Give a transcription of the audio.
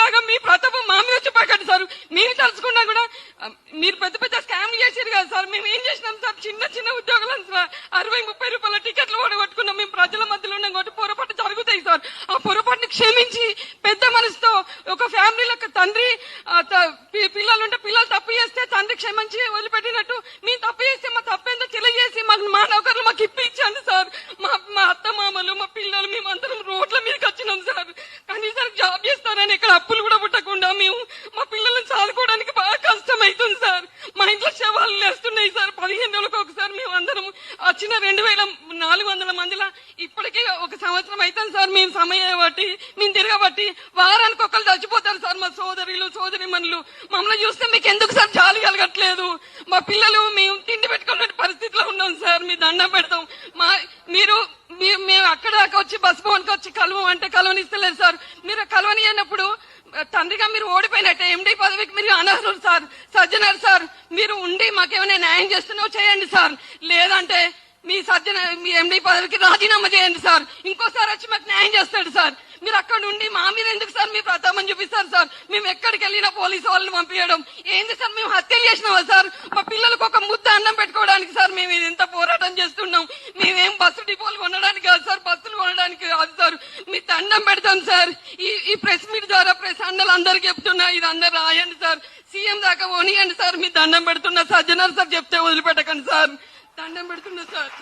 లాగా మీ ప్రతాప మా మీద చెప్పకండి సార్. మేము తలుచుకున్నా కూడా మీరు పెద్ద పెద్ద స్కామ్ చేసారు కదా సార్. మేము ఏం చేసినాం సార్? చిన్న చిన్న ఉద్యోగులు సార్. అరవై ముప్పై రూపాయల టికెట్లు ఓడగొట్టుకున్నాం. మేము ప్రజల మధ్యలో ఉన్నాం కాబట్టి పొరపాటు జరుగుతాయి సార్. ఆ పొరపాటుని క్షమించి పెద్ద మనసుతో ఒక ఫ్యామిలీలకు తండ్రి పిల్లలు ఉంటే పిల్లలు తప్పు చేస్తే తండ్రి క్షమించి వదిలిపెట్టినట్టు. మేము తప్పు చేస్తే మా తప్పేందో తెలియజేసి మాకు మా నౌకర్లు మాకు ఇప్పించండి సార్. మా మా అత్త మామలు మా పిల్లలు మేమందరం రోడ్ల మీదకి వచ్చినాం సార్ కనీసం జాబ్ చేస్తారని ఇక్కడ అప్పులు కూడా పుట్టకుండా మేము మా పిల్లల్ని చాలుకోవడానికి బాగా కష్టం అవుతుంది సార్ వాళ్ళు నేస్తున్నాయి సార్. పదిహేను రోజులకు ఒకసారి మేము అందరం వచ్చిన రెండు వేల నాలుగు వందల మందిల ఇప్పటికే ఒక సంవత్సరం అవుతుంది సార్. మేము సమయం బట్టి మేము తిరగబట్టి వారానికి ఒకళ్ళు చచ్చిపోతారు సార్ మా సోదరులు సోదరి మమ్మల్ని చూస్తే మీకు ఎందుకు సార్ జాలి కలగట్లేదు? మా పిల్లలు మేము తిండి పెట్టుకునే పరిస్థితిలో ఉన్నాం సార్. మీ దండం పెడతాం. మా మీరు మేము అక్కడ దాకా వచ్చి బస్ భవన్కి వచ్చి కలవం అంటే కలవనిస్తలేదు సార్. మీరు కలవని అన్నప్పుడు తండ్రిగా మీరు ఓడిపోయినట్టే. ఎండి పదవికి మీరు అనర్హులు సార్. సజ్జనారు సార్. మీరు ఉండి మాకేమైనా న్యాయం చేస్తున్నావు చేయండి సార్. లేదంటే మీ సజ్జన మీ ఎండి పదవికి రాజీనామా చేయండి సార్. ఇంకోసారి వచ్చి మాకు న్యాయం చేస్తాడు సార్. మీరు అక్కడ ఉండి మా మీద ఎందుకు సార్ మీ ప్రతాపం చూపిస్తారు సార్? మేము ఎక్కడికి వెళ్ళినా పోలీసు వాళ్ళని పంపించడం. ఏంది సార్ మేము హత్యలు చేసినావా సార్? మా పిల్లలకు ఒక ముద్ద అన్నం పెట్టుకోవడానికి సార్ మేము ఇది ఎంత పోరాటం చేస్తున్నాం. మేమేం బస్సు డిపోలు కొనడానికి కాదు సార్. బస్సులు కొనడానికి కాదు సార్. మీ దండం పెడతాం సార్. ఈ ఈ ప్రెస్ మీట్ ద్వారా ప్రెస్ అన్నలు అందరికి చెప్తున్నా ఇది అందరు రాయండి సార్. సీఎం దాకా పోనీయండి సార్. మీ దండం పెడుతున్నా సజ్జనార్ సార్ చెప్తే వదిలిపెట్టకండి సార్. దండం పెడుతున్నా సార్.